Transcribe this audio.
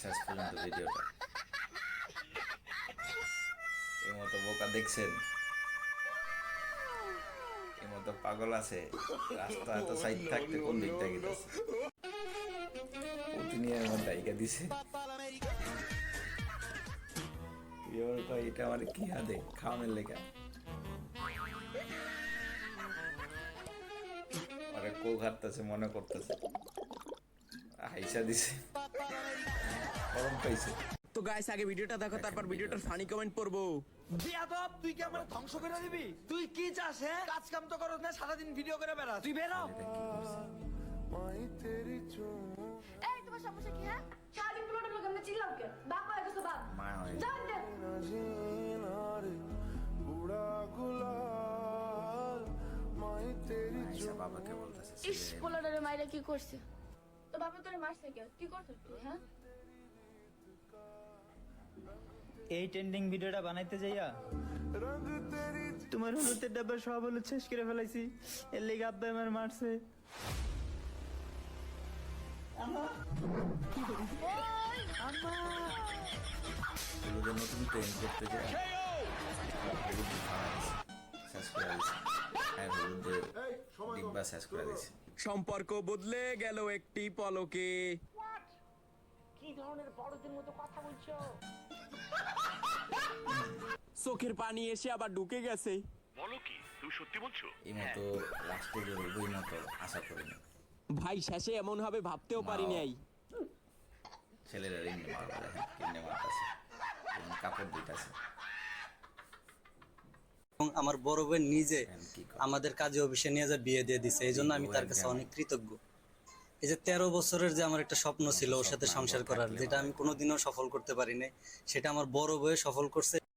শেষ পর্যন্ত ভিডিওটা এই মতো বোকা দেখছেন? এই মতো পাগল আছে? রাস্তা এত সাইড থাকতে কোন দিকটা গেছে প্রতিনিয়ত আমার ডাইকা দিছে। কয় এটা আমার কি হাতে খাওয়ানোর লেখা। আরে কো ঘাটতেছে, মনে করতেছে। হাইসা দিছে। গরম পাইছে। তো গাইস আগে ভিডিওটা দেখো তারপর ভিডিওটার ফানি কমেন্ট পড়ব। বিয়াদব তুই কি আমার ধ্বংস করে দিবি? তুই কি চাস হ্যাঁ কাজ কাম তো করস না সারাদিন ভিডিও করে বেড়াস। তুই বেরো কি করছে এই তোমার সমস্যা কি হ্যাঁ সারাদিন প্লটের লোক আমরা চিল্লাও কেন বাপ হয়ে গেছে বাপ। মা হয়ে যান দেন আইসা বাবাকে বলতেছে ইস পোলাডারে মাইরা কি করছে? তো বাবা তোরে মারছে কে? কি করছিস তুই হ্যাঁ এই ট্রেন্ডিং ভিডিওটা বানাইতে যাইয়া তোমার হলুদের ডাব্বা সব হলুদ শেষ করে ফেলাইছি। এর লেগে আব্বা আমার মারছে। হলুদের নতুন ট্রেন করতে যায় হলুদ বানাইছে, শেষ করে দিছে হ্যাঁ হলুদের ডিব্বা শেষ করে দিছে চোখের পানি এসে আবার ঢুকে গেছে। বলো কি তুমি সত্যি বলছো? এই মতো লাস্টে যে মতো আশা করিনি ভাই শেষে এমন হবে ভাবতেও পারি নাই। ছেলেরা মারতেছে কাপড় দিতেছে এবং আমার বড় বোন নিজে? আমাদের কাজে অফিসে নিয়ে যা বিয়ে দিয়ে দিছে। এই জন্য আমি তার কাছে অনেক কৃতজ্ঞ। এই যে তেরো বছরের যে আমার একটা স্বপ্ন ছিল ওর সাথে সংসার করার যেটা আমি কোনোদিনও সফল করতে পারি নাই সেটা আমার বড় বয়ে সফল করছে।